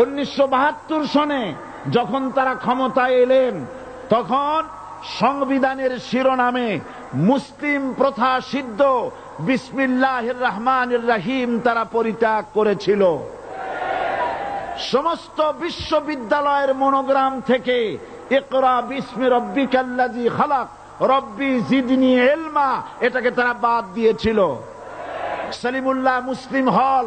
উনিশশো বাহাত্তর সনে যখন তারা ক্ষমতায় এলেন, তখন সংবিধানের শিরোনামে মুসলিম প্রথা সিদ্ধ বিসমিল্লাহ রহমান রাহিম তারা পরিত্যাগ করেছিল। সমস্ত বিশ্ববিদ্যালয়ের মনোগ্রাম থেকে একরা বিস্মি রব্বি কাল্লাজি খালাক, রব্বি জিদনি এলমা এটাকে তারা বাদ দিয়েছিল। সলিমুল্লাহ মুসলিম হল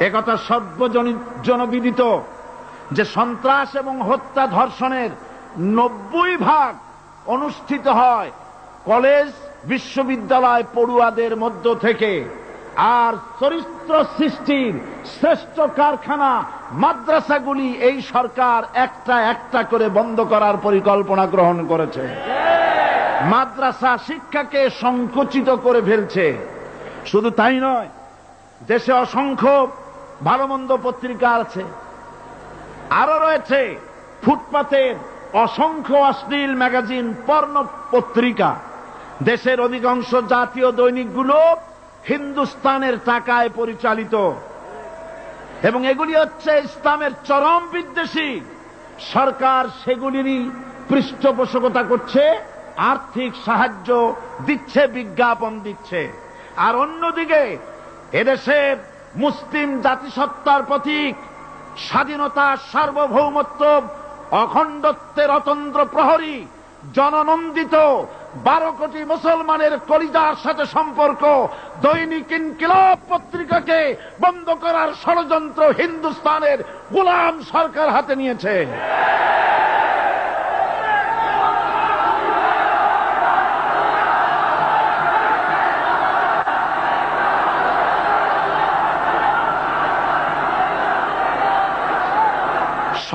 একথা সর্বজনবিদিত যে সন্ত্রাস এবং হত্যা ধর্ষণের নব্বই ভাগ অনুষ্ঠিত হয় কলেজ, বিশ্ববিদ্যালয় পড়ুয়াদের মধ্য থেকে। আর চরিত্র সৃষ্টির শ্রেষ্ঠ কারখানা মাদ্রাসাগুলি এই সরকার একটা একটা করে বন্ধ করার পরিকল্পনা গ্রহণ করেছে। মাদ্রাসা শিক্ষাকে সংকুচিত করে ফেলছে। শুধু তাই নয়, দেশে অসংখ্য ভালো মন্দ পত্রিকা আছে। আরও রয়েছে ফুটপাতের অসংখ্য অশ্লীল ম্যাগাজিন পর্ণ পত্রিকা দেশের অধিকাংশ জাতীয় দৈনিকগুলো হিন্দুস্তানের টাকায় পরিচালিত। এবং এগুলি হচ্ছে ইসলামের চরম বিদ্বেষী। সরকার সেগুলিরই পৃষ্ঠপোষকতা করছে, আর্থিক সাহায্য দিচ্ছে, বিজ্ঞাপন দিচ্ছে। আর অন্যদিকে এদেশের মুসলিম জাতিসত্তার প্রতীক, স্বাধীনতা, সার্বভৌমত্ব অখণ্ডত্বের অতন্ত্র প্রহরী, জননন্দিত বারো কোটি মুসলমানের কলিজার সাথে সম্পর্ক, দৈনিক ইনকিলাব পত্রিকাকে বন্ধ করার ষড়যন্ত্র হিন্দুস্তানের গোলাম সরকার হাতে নিয়েছে।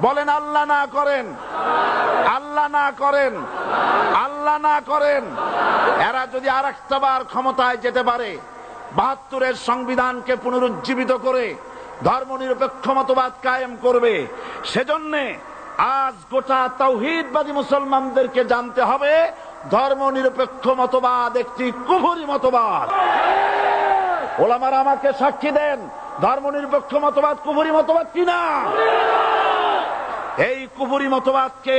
বলেন, আল্লাহ না করেন। আল্লাহ না করেন। আল্লাহ না করেন। এরা যদি আর একটাবার ক্ষমতায় যেতে পারে, বাহাত্তরের সংবিধানকে পুনরুজ্জীবিত করে ধর্মনিরপেক্ষ মতবাদ কায়েম করবে, সেজন্যে আজ গোটা তৌহিদবাদী মুসলমানদেরকে জানতে হবে, ধর্মনিরপেক্ষ মতবাদ একটি কুহুরি মতবাদ। ওলামারা আমাকে সাক্ষী দেন, ধর্মনিরপেক্ষ মতবাদ কুহুরি মতবাদ কিনা? এই কুপুরি মতবাদকে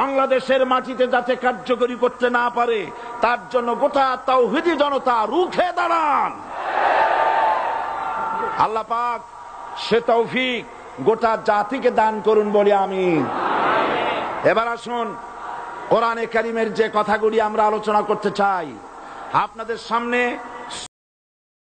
বাংলাদেশের মাটিতে যাতে কার্যকরী করতে না পারে, তার জন্য গোটা তাওহিদি জনতা রুখে দাঁড়ান। আল্লাহ পাক সে তৌফিক গোটা জাতিকে দান করুন বলে আমি। এবার আসুন, কোরআনে কারিমের যে কথাগুলি আমরা আলোচনা করতে চাই, আপনাদের সামনে